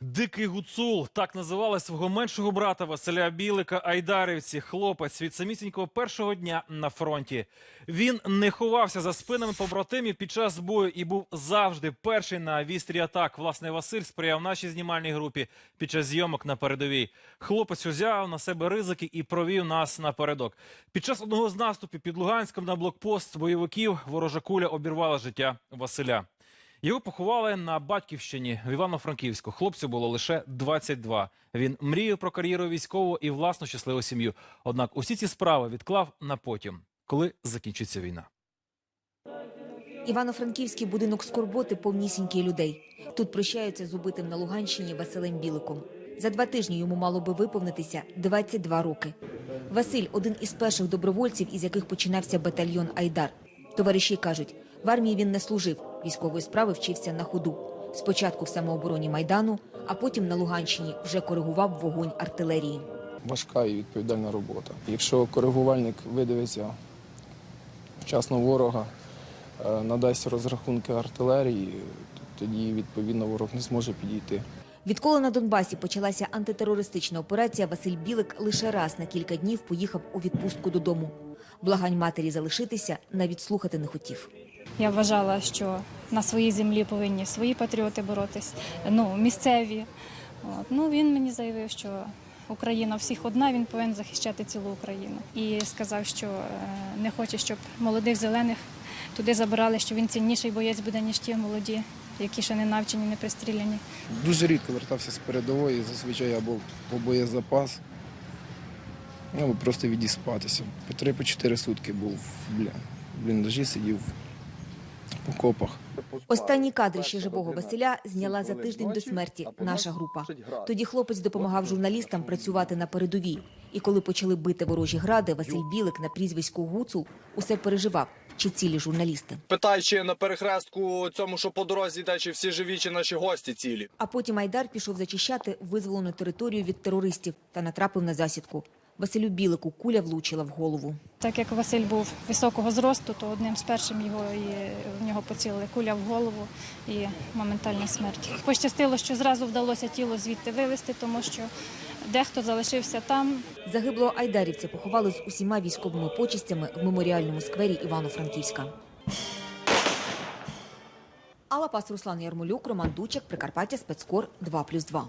Дикий гуцул так називали свого меншого брата Василя Білика Айдарівці. Хлопець від самісінького першого дня на фронті. Він не ховався за спинами побратимів під час бою і був завжди перший на вістрі атак. Власне, Василь сприяв нашій знімальній групі під час зйомок на передовій. Хлопець узяв на себе ризики і провів нас напередок. Під час одного з наступів під Луганськом на блокпост бойовиків ворожа куля обірвала життя Василя. Його поховали на батьківщині в Івано-Франківську. Хлопцю було лише 22. Він мріяв про кар'єру військову і власну щасливу сім'ю. Однак усі ці справи відклав на потім, коли закінчиться війна. Івано-Франківський будинок скорботи повнісінький людей. Тут прощаються з убитим на Луганщині Василем Біликом. За два тижні йому мало би виповнитися 22 роки. Василь один із перших добровольців, із яких починався батальйон Айдар. Товариші кажуть, в армії він не служив, військової справи вчився на ходу. Спочатку в самообороні Майдану, а потім на Луганщині вже коригував вогонь артилерії. важка і відповідальна робота. Якщо коригувальник видивиться вчасно ворога, е, надасть розрахунки артилерії, то тоді відповідно ворог не зможе підійти. Відколи на Донбасі почалася антитерористична операція, Василь Білик лише раз на кілька днів поїхав у відпустку додому. Благань матері залишитися навіть слухати не хотів. Я вважала, що на своїй землі повинні свої патріоти боротись, ну, місцеві. От. Ну, він мені заявив, що Україна всіх одна, він повинен захищати цілу Україну. І сказав, що е, не хоче, щоб молодих зелених туди забирали, що він цінніший боєць буде, ніж ті молоді, які ще не навчені, не пристріляні. Дуже рідко вертався з передової, зазвичай або по боєзапас, або просто відіспатися. По три, по чотири сутки був в бліндажі сидів окопах. Останні кадри ще живого Василя зняла за тиждень до смерті наша група. Тоді хлопець допомагав журналістам працювати на передовій. І коли почали бити ворожі гради, Василь Білик на прізвисько Гуцул усе переживав, чи цілі журналісти. Питай, чи на перехрестку цьому, що по дорозі йде, чи всі живі, чи наші гості цілі. А потім Айдар пішов зачищати визволену територію від терористів та натрапив на засідку. Василю Білику куля влучила в голову. Так як Василь був високого зросту, то одним з першим його і в нього поцілили куля в голову і моментальна смерть. Пощастило, що зразу вдалося тіло звідти вивезти, тому що дехто залишився там, Загиблого айдарівця поховали з усіма військовими почестями в меморіальному сквері Івано-Франківська. Алла Пас, Руслан Ярмолюк, Роман Дучак, Прикарпаття, спецкор 2+,2.